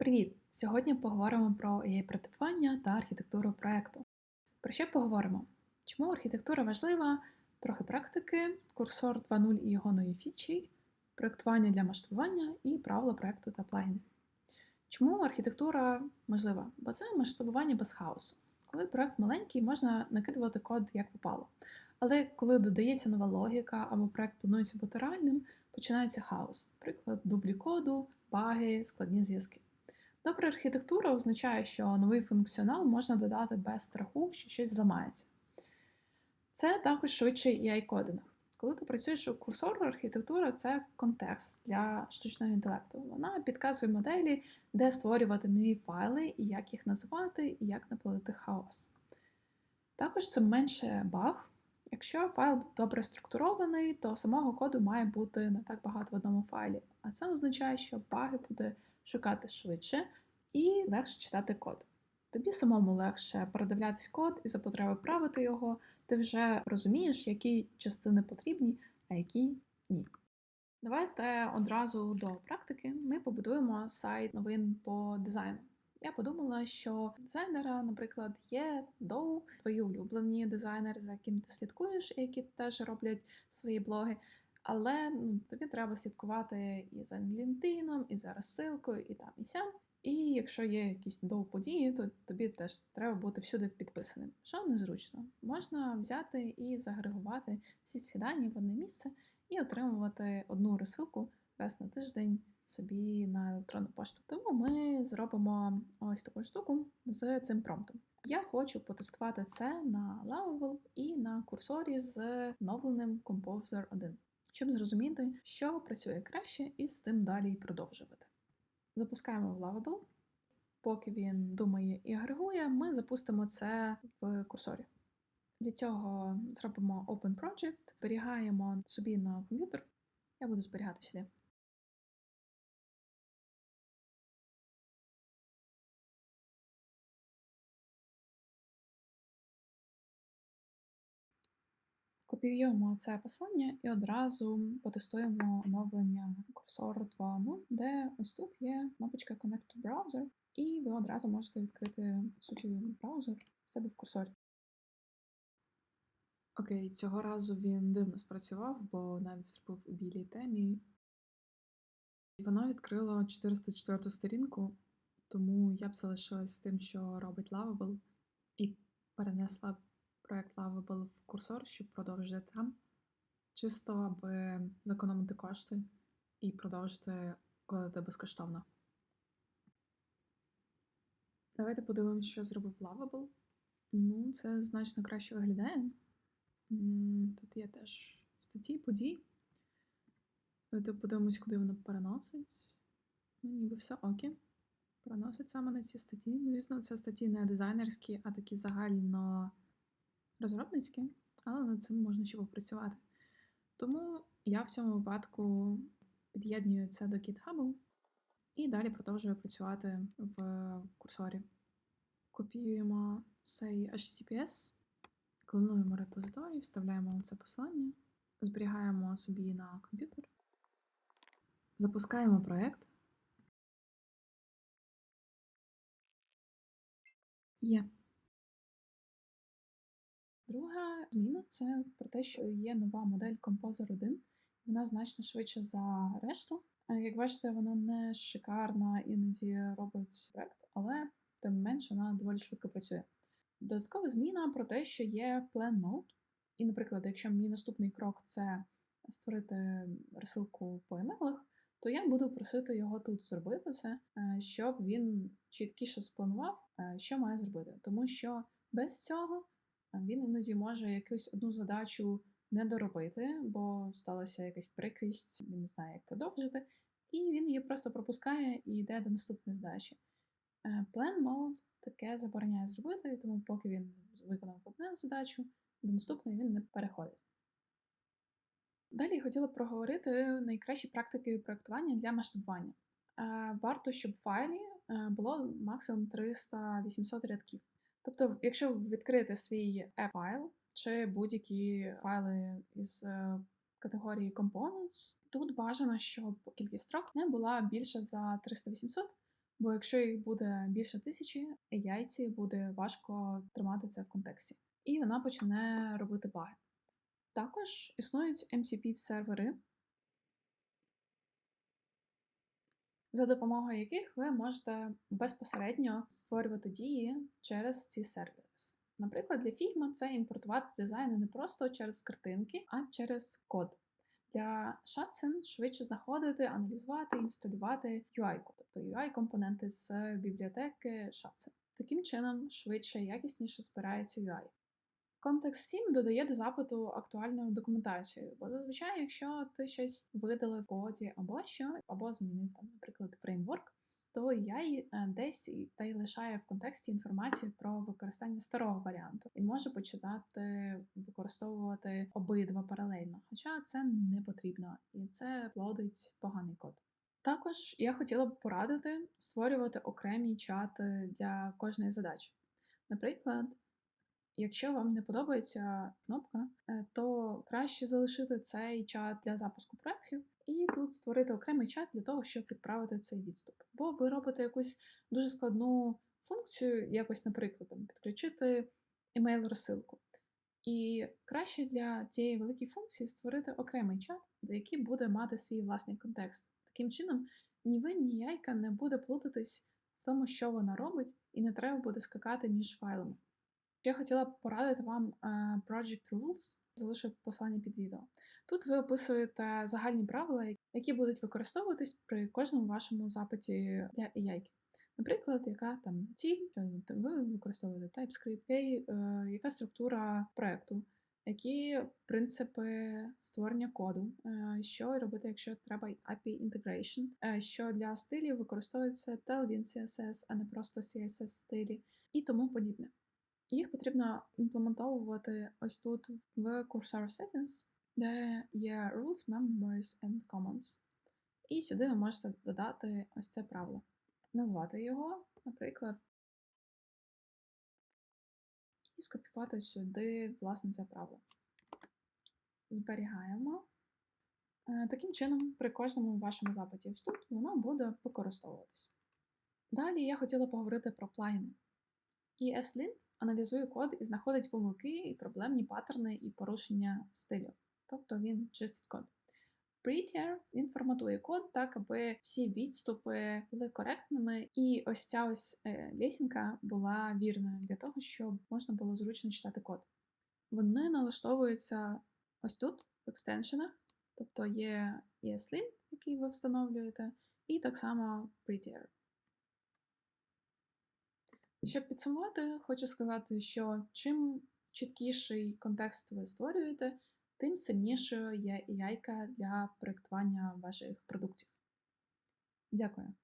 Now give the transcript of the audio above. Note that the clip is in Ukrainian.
Привіт! Сьогодні поговоримо про ai прототипування та архітектуру проекту. Про що поговоримо? Чому архітектура важлива? Трохи практики, курсор 2.0 і його нові фічі, проектування для масштабування і правила проекту та плагіни. Чому архітектура важлива? Бо це масштабування без хаосу. Коли проект маленький, можна накидувати код як попало. Але коли додається нова логіка або проект планується бути реальним, починається хаос, наприклад, дублі коду, баги, складні зв'язки. Добра архітектура означає, що новий функціонал можна додати без страху, що щось зламається. Це також швидший ai кодинг Коли ти працюєш у курсору, архітектура це контекст для штучного інтелекту. Вона підказує моделі, де створювати нові файли, і як їх називати, і як не плодити хаос. Також це менше баг. Якщо файл добре структурований, то самого коду має бути не так багато в одному файлі. А це означає, що баги буде шукати швидше і легше читати код. Тобі самому легше передивлятись код і за потреби правити його, ти вже розумієш, які частини потрібні, а які ні. Давайте одразу до практики ми побудуємо сайт новин по дизайну. Я подумала, що дизайнера, наприклад, є Доу, твої улюблені дизайнери, за яким ти слідкуєш, які теж роблять свої блоги. Але ну, тобі треба слідкувати і за LinkedIn, і за розсилкою, і там, і сям. І якщо є якісь доу події, то тобі теж треба бути всюди підписаним. Що незручно. Можна взяти і загрегувати всі ці дані в одне місце і отримувати одну розсилку раз на тиждень собі на електронну пошту. Тому ми зробимо ось таку штуку з цим промптом. Я хочу потестувати це на Lovable і на курсорі з оновленим Composer 1 щоб зрозуміти, що працює краще, і з тим далі продовжувати. Запускаємо в Lovable. Поки він думає і агрегує, ми запустимо це в курсорі. Для цього зробимо Open Project, зберігаємо собі на комп'ютер. Я буду зберігати сюди. Копіюємо це посилання і одразу потестуємо оновлення курсору 2.0, де ось тут є кнопочка Connect to Browser, і ви одразу можете відкрити суті браузер в себе в курсорі. Окей, цього разу він дивно спрацював, бо навіть зробив у білій темі. Воно відкрило 404 сторінку, тому я б залишилась з тим, що робить Lovable, і перенесла проект Lovable в курсор, щоб продовжити там, чисто аби зекономити кошти і продовжити кодити безкоштовно. Давайте подивимося, що зробив Lovable. Ну, це значно краще виглядає. Тут є теж статті, подій. Давайте подивимось, куди воно переносить. Ну, ніби все окі. Переносить саме на ці статті. Звісно, це статті не дизайнерські, а такі загально розробницькі, але над цим можна ще попрацювати. Тому я в цьому випадку під'єднюю це до GitHub і далі продовжую працювати в курсорі. Копіюємо цей HTTPS, клонуємо репозиторій, вставляємо це посилання, зберігаємо собі на комп'ютер, запускаємо проєкт. Є. Друга зміна це про те, що є нова модель Composer 1. Вона значно швидше за решту. Як бачите, вона не шикарна, іноді робить проект, але тим не менш вона доволі швидко працює. Додаткова зміна про те, що є Plan Mode. І, наприклад, якщо мій наступний крок це створити розсилку по емейлах, то я буду просити його тут зробити це, е, щоб він чіткіше спланував, е, що має зробити. Тому що без цього він іноді може якусь одну задачу не доробити, бо сталася якась прикрість, він не знає, як продовжити, і він її просто пропускає і йде до наступної задачі. Е, Plan Mode таке забороняє зробити, тому поки він виконав одну задачу, до наступної він не переходить. Далі я хотіла проговорити найкращі практики проєктування для масштабування. Е, варто, щоб в файлі е, було максимум 300-800 рядків. Тобто, якщо ви відкриєте свій app-файл чи будь-які файли із е, категорії Components, тут бажано, щоб кількість строк не була більше за 300-800, Бо якщо їх буде більше тисячі, яйці буде важко тримати це в контексті. І вона почне робити баги. Також існують MCP-сервери, за допомогою яких ви можете безпосередньо створювати дії через ці сервіси. Наприклад, для Figma це імпортувати дизайни не просто через картинки, а через код. Для Shatsen швидше знаходити, аналізувати, інсталювати UI, тобто UI-компоненти з бібліотеки Shatsen. Таким чином, швидше і якісніше збирається UI. Контекст 7 додає до запиту актуальну документацію, бо зазвичай, якщо ти щось видалив в коді або що, або змінив там, наприклад, фреймворк, то я е, десь та й лишає в контексті інформацію про використання старого варіанту і може починати використовувати обидва паралельно. Хоча це не потрібно і це плодить поганий код. Також я хотіла б порадити створювати окремі чати для кожної задачі. Наприклад, якщо вам не подобається кнопка, е, то краще залишити цей чат для запуску проєктів і тут створити окремий чат для того, щоб відправити цей відступ. Бо ви робите якусь дуже складну функцію, якось, наприклад, підключити емейл-розсилку. І краще для цієї великої функції створити окремий чат, який буде мати свій власний контекст. Таким чином, ні ви, ні яйка не буде плутатись в тому, що вона робить, і не треба буде скакати між файлами. Я хотіла б порадити вам е, Project Rules, залишу посилання під відео. Тут ви описуєте загальні правила, які будуть використовуватись при кожному вашому запиті для AI. Наприклад, яка там ціль, ви використовуєте TypeScript, е, яка структура проєкту, які принципи створення коду, е, що робити, якщо треба API Integration, що для стилів використовується Tailwind CSS, а не просто CSS стилі і тому подібне. Їх потрібно імплементовувати ось тут в Cursor Settings, де є Rules, Members and Commons. І сюди ви можете додати ось це правило. Назвати його, наприклад, і скопіювати сюди, власне, це правило. Зберігаємо. Е, таким чином, при кожному вашому запиті в тут воно буде використовуватись. Далі я хотіла поговорити про плагіни. ESLint аналізує код і знаходить помилки, і проблемні паттерни і порушення стилю. Тобто він чистить код. Prettier він форматує код так, аби всі відступи були коректними, і ось ця ось е, лесінка була вірною для того, щоб можна було зручно читати код. Вони налаштовуються ось тут, в екстеншенах, тобто є ESLint, який ви встановлюєте, і так само Prettier. Щоб підсумувати, хочу сказати, що чим чіткіший контекст ви створюєте, тим сильнішою є яйка для проєктування ваших продуктів. Дякую.